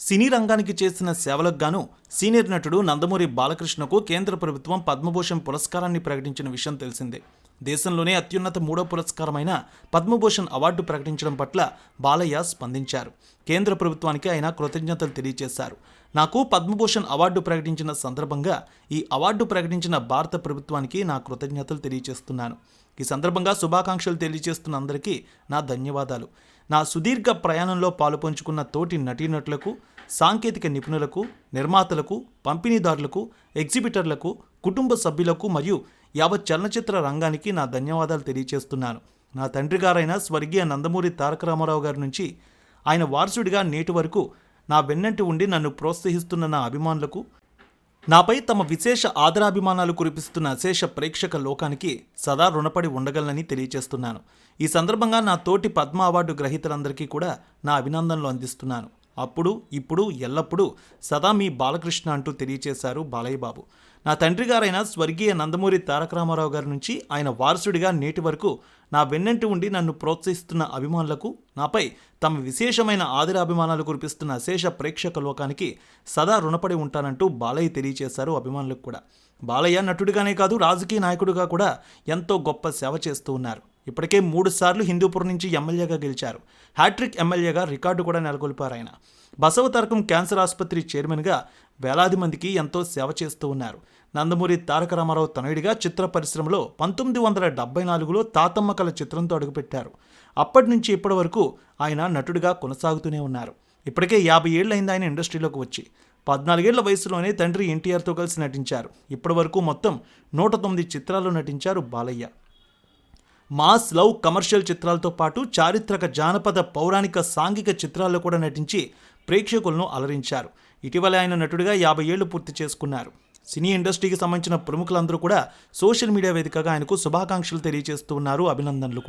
సినీ రంగానికి చేసిన సేవలకు గాను సీనియర్ నటుడు నందమూరి బాలకృష్ణకు కేంద్ర ప్రభుత్వం పద్మభూషణ్ పురస్కారాన్ని ప్రకటించిన విషయం తెలిసిందే. దేశంలోనే అత్యున్నత మూడో పురస్కారమైన పద్మభూషణ్ అవార్డు ప్రకటించడం పట్ల బాలయ్య స్పందించారు. కేంద్ర ప్రభుత్వానికి ఆయన కృతజ్ఞతలు తెలియజేశారు. నాకు పద్మభూషణ్ అవార్డు ప్రకటించిన సందర్భంగా ఈ అవార్డు ప్రకటించిన భారత ప్రభుత్వానికి నా కృతజ్ఞతలు తెలియజేస్తున్నాను. ఈ సందర్భంగా శుభాకాంక్షలు తెలియజేస్తున్న అందరికీ నా ధన్యవాదాలు. నా సుదీర్ఘ ప్రయాణంలో పాలుపంచుకున్న తోటి నటీనటులకు సాంకేతిక నిపుణులకు నిర్మాతలకు పంపిణీదారులకు ఎగ్జిబిటర్లకు కుటుంబ సభ్యులకు మరియు యావత్ చలనచిత్ర రంగానికి నా ధన్యవాదాలు తెలియజేస్తున్నాను. నా తండ్రి గారైన స్వర్గీయ నందమూరి తారక రామారావు గారి నుంచి ఆయన వారసుడిగా నేటి వరకు నా వెన్నంటి ఉండి నన్ను ప్రోత్సహిస్తున్న నా అభిమానులకు నాపై తమ విశేష ఆదరాభిమానాలు కురిపిస్తున్న అశేష ప్రేక్షక లోకానికి సదా రుణపడి ఉండగలనని తెలియజేస్తున్నాను ఈ సందర్భంగా నా తోటి పద్మ అవార్డు గ్రహీతలందరికీ కూడా నా అభినందనలు అందిస్తున్నాను. అప్పుడు ఇప్పుడు ఎల్లప్పుడూ సదా మీ బాలకృష్ణ అంటూ తెలియచేశారు బాలయ్య బాబు నా తండ్రి గారైన స్వర్గీయ నందమూరి తారక రామారావు గారి నుంచి ఆయన వారసుడిగా నేటి వరకు నా వెన్నంటి ఉండి నన్ను ప్రోత్సహిస్తున్న అభిమానులకు నాపై తమ విశేషమైన ఆదిరాభిమానాలు కురిపిస్తున్న అశేష ప్రేక్షక లోకానికి సదా రుణపడి ఉంటానంటూ బాలయ్య తెలియజేశారు అభిమానులకు కూడా. బాలయ్య నటుడిగానే కాదు రాజకీయ నాయకుడిగా కూడా ఎంతో గొప్ప సేవ చేస్తూ ఉన్నారు. ఇప్పటికే మూడు సార్లు హిందూపురం నుంచి ఎమ్మెల్యేగా గెలిచారు. హ్యాట్రిక్ ఎమ్మెల్యేగా రికార్డు కూడా నెలకొల్పారు ఆయన. బసవ తరకం క్యాన్సర్ ఆసుపత్రి చైర్మన్గా వేలాది మందికి ఎంతో సేవ చేస్తూ ఉన్నారు. నందమూరి తారక రామారావు తనయుడిగా చిత్ర పరిశ్రమలో పంతొమ్మిది వందల డెబ్బై నాలుగులో తాతమ్మ కళ చిత్రంతో అడుగుపెట్టారు. అప్పటి నుంచి ఇప్పటి వరకు ఆయన నటుడిగా కొనసాగుతూనే ఉన్నారు. ఇప్పటికే యాభై ఏళ్ళైంది ఆయన ఇండస్ట్రీలోకి వచ్చి. పద్నాలుగేళ్ళ వయసులోనే తండ్రి ఎన్టీఆర్తో కలిసి నటించారు. ఇప్పటి వరకు మొత్తం నూట తొమ్మిది చిత్రాల్లో నటించారు బాలయ్య. మాస్ లవ్ కమర్షియల్ చిత్రాలతో పాటు చారిత్రక జానపద పౌరాణిక సాంఘిక చిత్రాల్లో కూడా నటించి ప్రేక్షకులను అలరించారు. ఇటీవల ఆయన నటుడిగా యాభై ఏళ్ళు పూర్తి చేసుకున్నారు. సినీ ఇండస్ట్రీకి సంబంధించిన ప్రముఖులందరూ కూడా సోషల్ మీడియా వేదికగా ఆయనకు శుభాకాంక్షలు తెలియజేస్తూ ఉన్నారు. అభినందనలు కూడా.